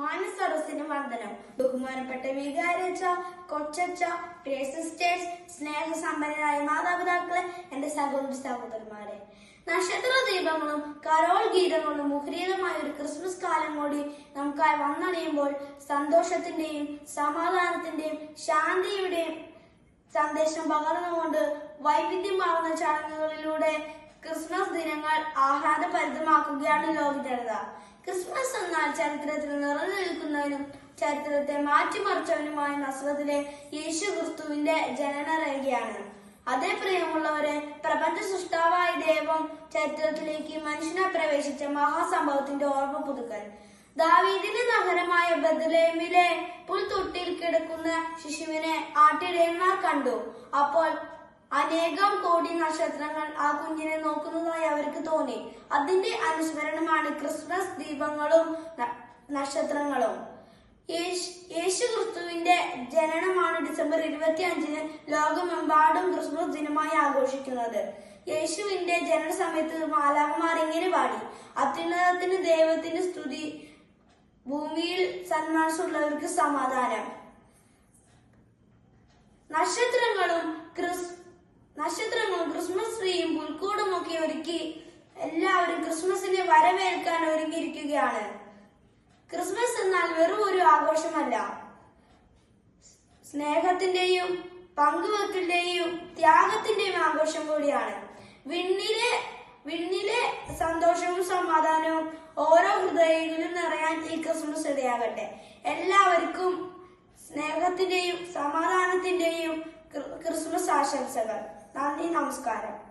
മാനസറസിന് വന്ദനം. ബഹുമാനപ്പെട്ട വികാരച്ച കൊച്ചച്ച പ്രിയ സിസ്റ്റേഴ്സ് സ്നേഹസമ്പന്നരായ മാതാപിതാക്കളെ എന്റെ സഹോദരി സഹോദരന്മാരെ. നക്ഷത്ര ദീപങ്ങളും കരോൾ ഗീതങ്ങളും മുഖരീതമായ ഒരു ക്രിസ്മസ് കാലം കൂടി നമുക്കായി വന്നണിയുമ്പോൾ സന്തോഷത്തിന്റെയും സമാധാനത്തിന്റെയും ശാന്തിയുടെയും സന്ദേശം പകർന്നുകൊണ്ട് വൈവിധ്യമാർന്ന ചടങ്ങുകളിലൂടെ ക്രിസ്മസ് ദിനങ്ങൾ ആഹ്ലാദഭരിതമാക്കുകയാണ് ലോക ജനത ക്രിസ്മസ് എന്നാൽ ചരിത്രത്തിൽ നിറഞ്ഞു നിൽക്കുന്നവനും ചരിത്രത്തെ മാറ്റിമറിച്ചവനുമായ നസ്രത്തിലെ യേശു ക്രിസ്തുവിന്റെ ജനനരേഖയാണ്. അതേ പ്രിയമുള്ളവരെ പ്രപഞ്ച സൃഷ്ടാവായ ദൈവം ചരിത്രത്തിലേക്ക് മനുഷ്യനെ പ്രവേശിച്ച മഹാസംഭവത്തിന്റെ ഓർമ്മ പുതുക്കൽ. ദാവീദിന്റെ നഗരമായ ബദലേമിലെ പുൽത്തൊട്ടിയിൽ കിടക്കുന്ന ശിശുവിനെ ആട്ടിടയന്മാർ കണ്ടു. അപ്പോൾ അനേകം കോടി നക്ഷത്രങ്ങൾ ആ കുഞ്ഞിനെ നോക്കുന്നതായി അവർക്ക് തോന്നി. അതിന്റെ അനുസ്മരണമാണ് ക്രിസ്മസ് ദീപങ്ങളും നക്ഷത്രങ്ങളും. യേശ്- ക്രിസ്തുവിന്റെ ജനനമാണ് ഡിസംബർ ഇരുപത്തി അഞ്ചിന് ലോകമെമ്പാടും ക്രിസ്മസ് ദിനമായി ആഘോഷിക്കുന്നത്. യേശുവിന്റെ ജനന സമയത്ത് മാലാകുമാർ ഇങ്ങനെ പാടി അത്യുന്നതത്തിന് ദൈവത്തിന് സ്തുതി ഭൂമിയിൽ സന്മനസ്സുള്ളവർക്ക് സമാധാനം നക്ഷത്രങ്ങളും ക്രിസ് നക്ഷത്രങ്ങളും ക്രിസ്മസ് ട്രീയും പുൽക്കൂടും ഒക്കെ ഒരുക്കി എല്ലാവരും ക്രിസ്മസിനെ വരവേൽക്കാൻ ഒരുങ്ങിയിരിക്കുകയാണ്. ക്രിസ്മസ് എന്നാൽ വെറും ഒരു ആഘോഷമല്ല. സ്നേഹത്തിന്റെയും പങ്കുവെക്കലിന്റെയും ത്യാഗത്തിന്റെയും ആഘോഷം കൂടിയാണ്. വിണ്ണിലെ വിണ്ണിലെ സന്തോഷവും സമാധാനവും ഓരോ ഹൃദയങ്ങളിലും നിറയാൻ ഈ ക്രിസ്മസ് ഇടയാകട്ടെ. എല്ലാവർക്കും സ്നേഹത്തിന്റെയും സമാധാനത്തിന്റെയും ക്രിസ്മസ് ആശംസകൾ. നന്ദി നമസ്കാരം.